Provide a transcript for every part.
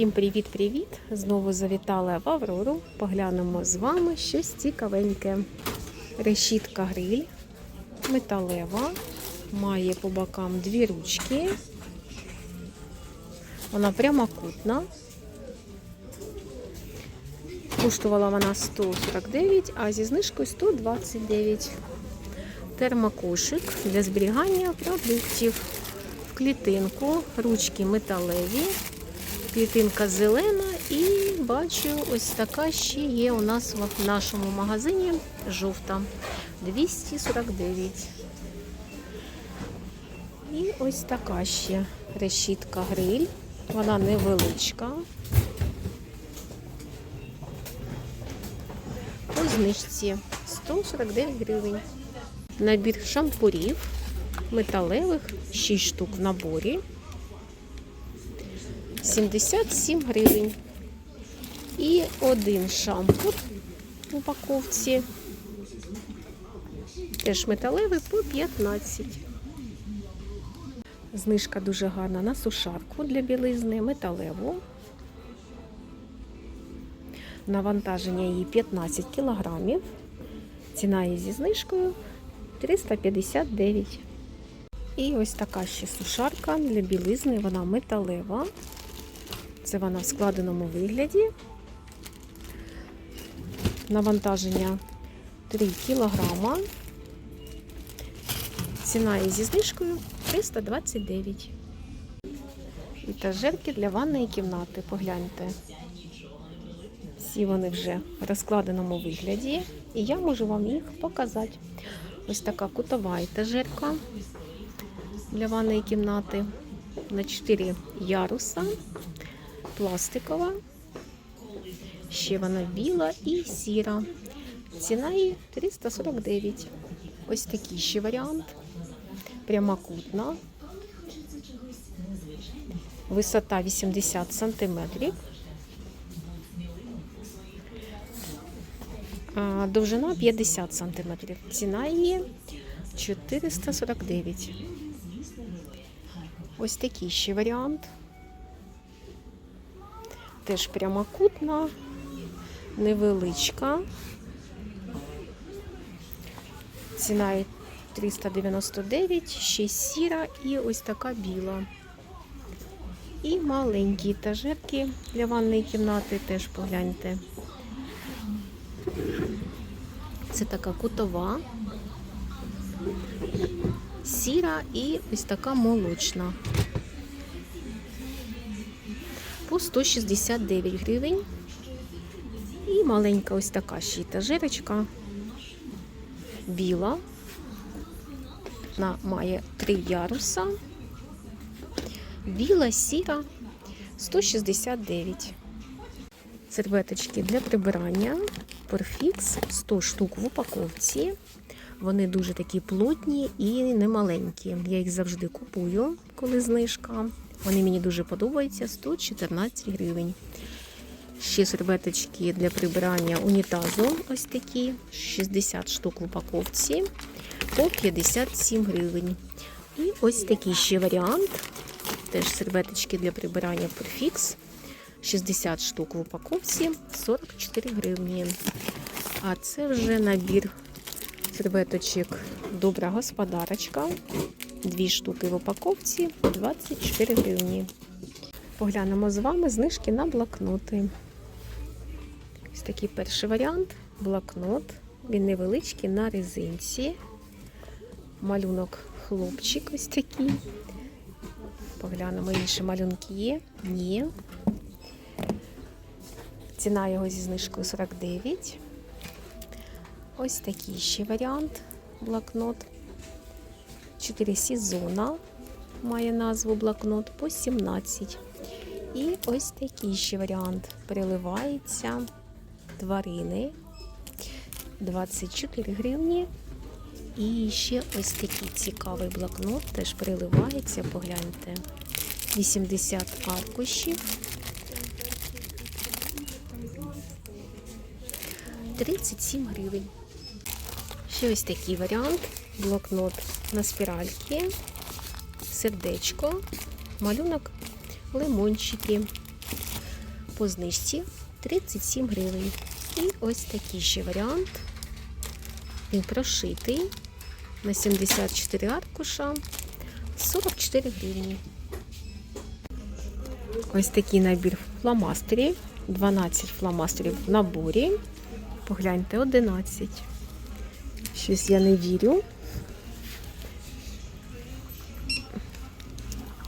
Всім привіт-привіт! Знову завітала в Аврору. Поглянемо з вами щось цікавеньке. Решітка гриль металева, має по бокам дві ручки. Вона прямокутна. Коштувала вона 149, а зі знижкою 129. Термокошик для зберігання продуктів. В клітинку ручки металеві. Клітинка зелена і бачу, ось така ще є у нас в нашому магазині жовта 249. І ось така ще решітка гриль. Вона невеличка. По знижці 149 гривень. Набір шампурів металевих, 6 штук в наборі. 77 гривень. І один шампур в упаковці. Теж металевий по 15. Знижка дуже гарна на сушарку для білизни, металеву. Навантаження її 15 кілограмів. Ціна її зі знижкою 359. І ось така ще сушарка для білизни, вона металева. Це вона в складеному вигляді. Навантаження 3 кілограма. Ціна її зі знижкою 329. І для ванної кімнати. Погляньте. Всі вони вже в розкладеному вигляді. І я можу вам їх показати. Ось така кутова етажерка для ванної кімнати на 4 яруса, пластикова. Ще вона біла і сіра. Ціна її 349. Ось такий ще варіант. Прямокутна. Висота 80 сантиметрів. Довжина 50 сантиметрів. Ціна її 449. Ось такий ще варіант. Теж прямокутна, невеличка. Ціна 399, ще сіра і ось така біла. І маленькі етажерки для ванної кімнати теж погляньте. Це така кутова, сіра і ось така молочна. По 169 гривень. І маленька ось така ще етажерочка. Біла. Вона має три яруса. Біла, сіра, 169. Серветочки для прибирання. Перфікс 100 штук в упаковці. Вони дуже такі плотні і немаленькі. Я їх завжди купую, коли знижка. Вони мені дуже подобаються 114 гривень. Ще серветочки для прибирання унітазу. Ось такі, 60 штук в упаковці по 57 гривень. І ось такий ще варіант. Теж серветочки для прибирання Perfix. 60 штук в упаковці 44 гривні. А це вже набір серветочок Добра господарочка. Дві штуки в упаковці 24 гривні. Поглянемо з вами знижки на блокноти. Ось такий перший варіант блокнот. Він невеличкий на резинці. Малюнок хлопчик ось такий. Поглянемо, інші малюнки є. Ні. Ціна його зі знижкою 49. Ось такий ще варіант блокнот. 4 сезона має назву блокнот по 17. І ось такий ще варіант. Переливається тварини 24 гривні. І ще ось такий цікавий блокнот, теж переливається, погляньте. 80 аркушів. 37 гривень. Ще ось такий варіант. Блокнот на спіральки, сердечко, малюнок, лимончики. по знижці 37 гривень. І ось такий ще варіант. Він прошитий на 74 аркуша 44 гривні. Ось такий набір фломастерів. 12 фломастерів в наборі. Погляньте, 11. Щось я не вірю.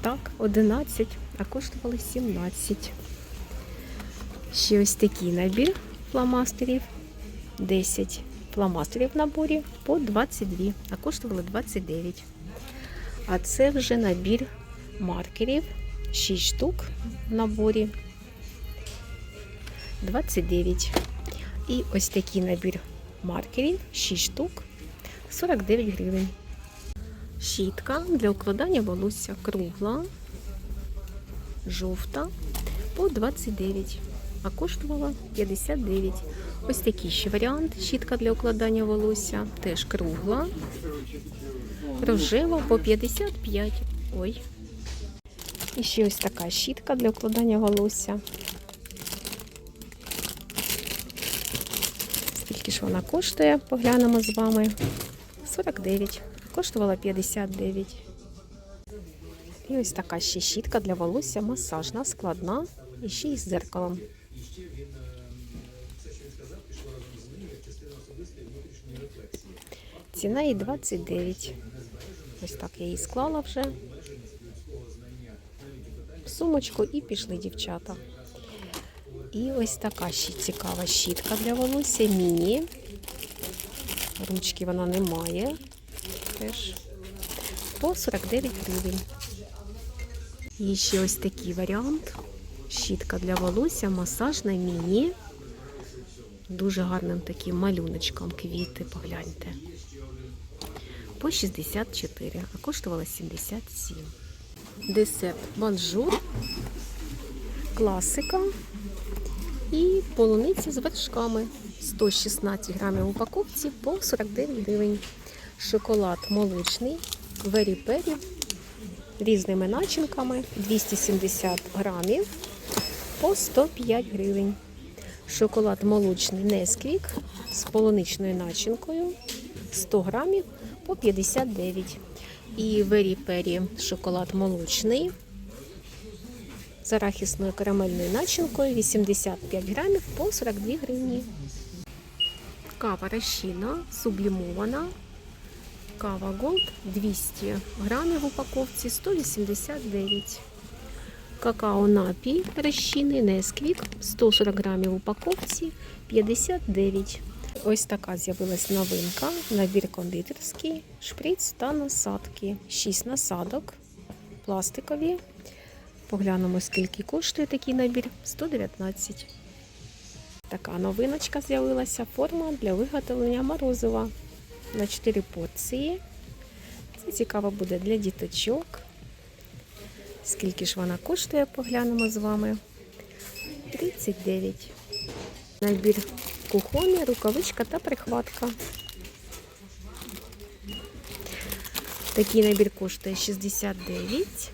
Так, 11, а коштували 17. Ще ось такий набір фломастерів. 10 фломастерів в наборі по 22, а коштували 29. А це вже набір маркерів. 6 штук в наборі. 29. І ось такий набір маркерів 6 штук 49 гривень. Щітка для укладання волосся кругла, жовта по 29, а коштувала 59. Ось такий ще варіант. Щітка для укладання волосся, теж кругла, рожева по 55. Ой. І ще ось така щітка для укладання волосся. Скільки ж вона коштує? Поглянемо з вами. 49. Коштувала 59. І ось така ще щітка для волосся масажна, складна і ще й з дзеркалом. Ціна її 29. Ось так я її склала вже. В сумочку і пішли дівчата. І ось така ще цікава щітка для волосся. Міні. Ручки вона не має. Теж по 49 гривень. І ще ось такий варіант. Щітка для волосся, масажна міні. Дуже гарним таким малюночком квіти, погляньте. По 64, а коштувала 77. Десерт банжур, класика і полуниця з вершками. 116 грамів упаковці по 49 гривень. Шоколад молочний, вері пері різними начинками 270 грамів по 105 гривень. Шоколад молочний Несквік з полуничною начинкою 100 грамів по 59. І вері пері шоколад молочний з арахісною карамельною начинкою 85 грамів по 42 гривні. Кава розчинна, сублімована. Кава Gold 200 грамів в упаковці 189. Какао напій розчинний Несквік 140 грамів в упаковці 59. Ось така з'явилась новинка. Набір кондитерський, шприц та насадки. 6 насадок пластикові. Поглянемо, скільки коштує такий набір. 119. Така новиночка з'явилася. Форма для виготовлення морозива на 4 порції. Це цікаво буде для діточок. Скільки ж вона коштує, поглянемо з вами. 39. Набір кухонний, рукавичка та прихватка. Такий набір коштує 69.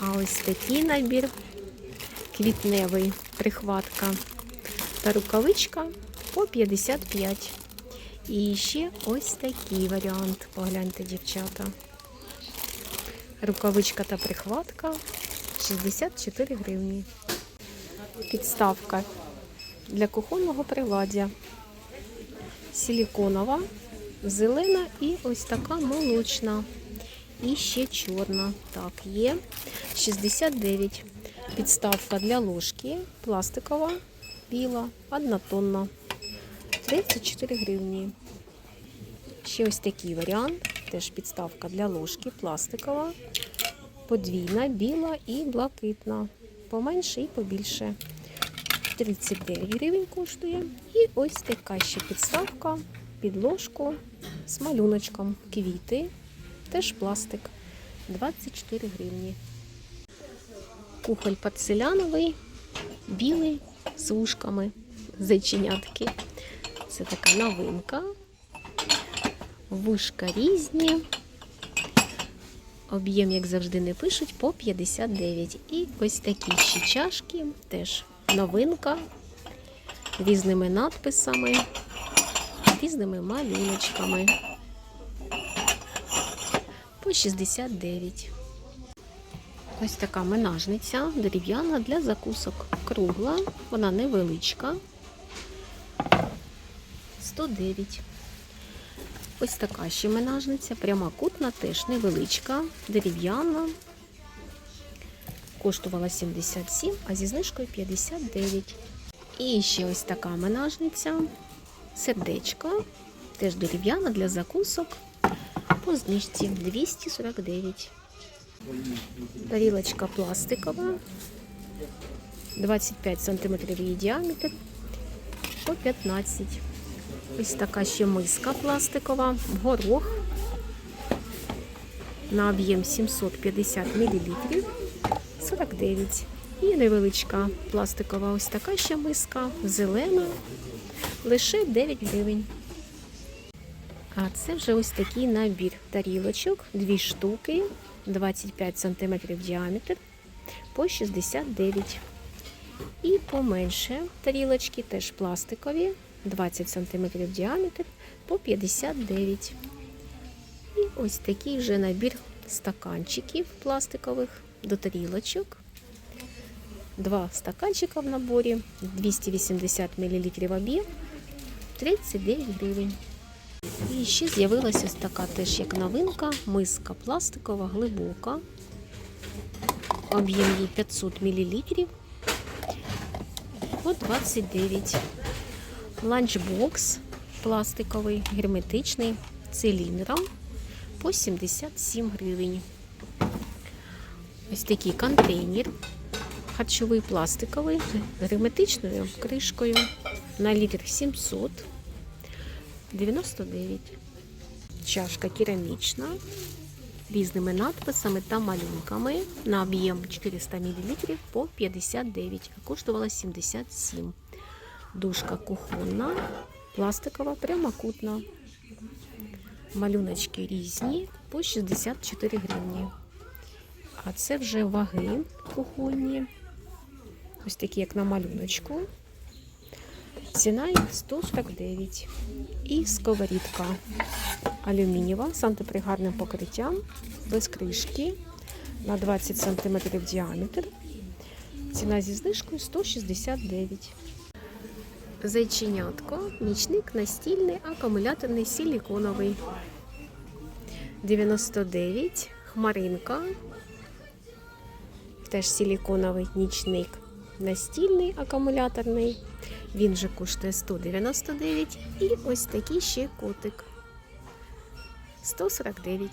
А ось такий набір квітневий прихватка та рукавичка по 55. І ще ось такий варіант. Погляньте, дівчата. Рукавичка та прихватка 64 гривні. Підставка для кухонного приладдя. Силіконова, зелена і ось така молочна. І ще чорна. Так, є 69. Підставка для ложки, пластикова, біла, однотонна. 34 гривні. Ще ось такий варіант. Теж підставка для ложки, пластикова, подвійна, біла і блакитна. Поменше і побільше. 39 гривень коштує. І ось така ще підставка під ложку з малюночком. Квіти, теж пластик. 24 гривні. Кухоль порцеляновий, білий з вушками, зайченятки. Це така новинка. Вушка різні. Об'єм, як завжди, не пишуть, по 59. І ось такі ще чашки, теж новинка різними надписами, різними малюночками. По 69. Ось така менажниця дерев'яна для закусок. Кругла, вона невеличка. 109. Ось така ще менажниця, прямокутна, теж невеличка, дерев'яна. Коштувала 77, а зі знижкою 59. І ще ось така менажниця, сердечко, теж дерев'яна для закусок. По знижці 249. Тарілочка пластикова, 25 см її діаметр, по 15. Ось така ще миска пластикова, горох на об'єм 750 мл, 49. І невеличка пластикова ось така ще миска, зелена, лише 9 гривень. А це вже ось такий набір тарілочок, дві штуки, 25 см діаметр по 69. І поменше тарілочки, теж пластикові, 20 см діаметр по 59. І ось такий вже набір стаканчиків пластикових до тарілочок. Два стаканчика в наборі, 280 мл об'єм, 39 гривень. І ще з'явилася ось така теж як новинка, миска пластикова, глибока. Об'єм її 500 мл. По 29. Ланчбокс пластиковий, герметичний, циліндром по 77 гривень. Ось такий контейнер харчовий пластиковий з герметичною кришкою на літр 700 99. Чашка керамічна різними надписами та малюнками на об'єм 400 мл по 59, а коштувала 77. Дужка кухонна, пластикова, прямокутна. Малюночки різні по 64 гривні. А це вже ваги кухонні. Ось такі, як на малюночку. Ціна їх 149. І сковорідка алюмінієва з антипригарним покриттям без кришки на 20 см діаметр. Ціна зі знижкою 169. Зайченятко, нічник настільний, акумуляторний силіконовий. 99. Хмаринка. Теж силіконовий нічник настільний акумуляторний. Він же коштує 199. І ось такий ще котик 149.